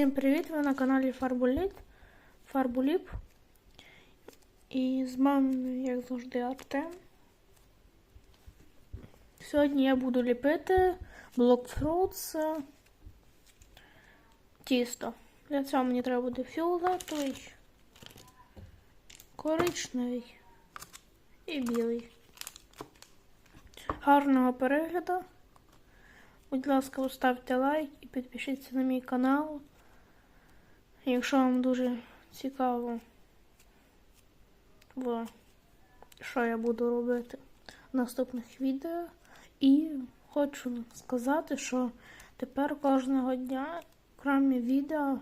Всім привіт! Ви на каналі Фарбуліт. Фарбуліп. І з вами, як завжди, Артем. Сьогодні я буду ліпити блокфрутс тісто. Для цього мені треба буде фіолетовий, коричневий і білий. Гарного перегляду! Будь ласка, поставте лайк і підпишіться на мій канал. Якщо вам дуже цікаво, в що я буду робити в наступних відео. І хочу сказати, що тепер кожного дня, крім відео,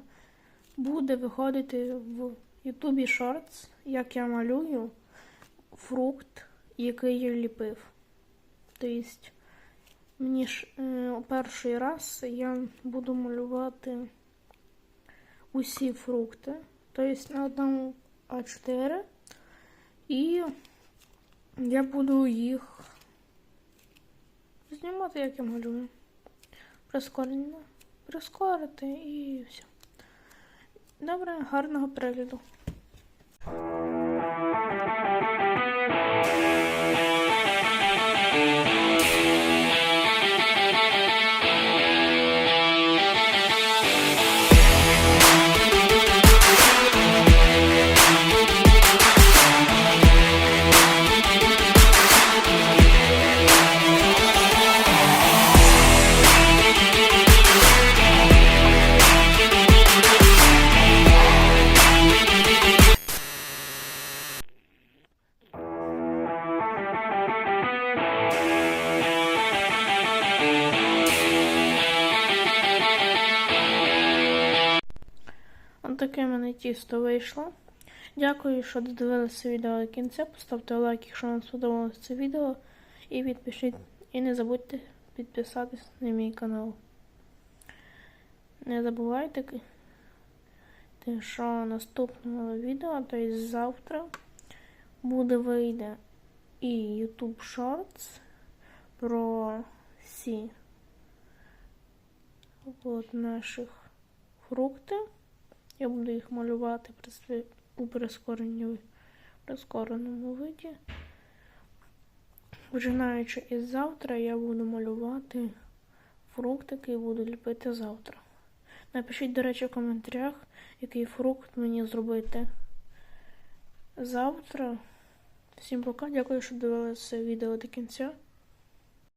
буде виходити в Ютубі Shorts, як я малюю фрукт, який я ліпив. Тобто, Мені ж е, перший раз я буду малювати усі фрукти, тобто на одному А4, і я буду їх знімати, як я малюю. Прискорено. прискорити і все. Добре, гарного перегляду. Таке мене тісто вийшло. Дякую, що додивилися відео до кінця. Поставте лайк, якщо вам сподобалося це відео. І підпишіть. І не забудьте підписатись на мій канал. Не забувайте, що наступного відео, тобто завтра, буде вийде і YouTube Shorts про всі от наших фруктів. Я буду їх малювати у прискореному, виді. Починаючи із завтра, я буду малювати фруктики і буду ліпити завтра. Напишіть, до речі, в коментарях, який фрукт мені зробити завтра. Всім пока, дякую, що дивилися відео до кінця.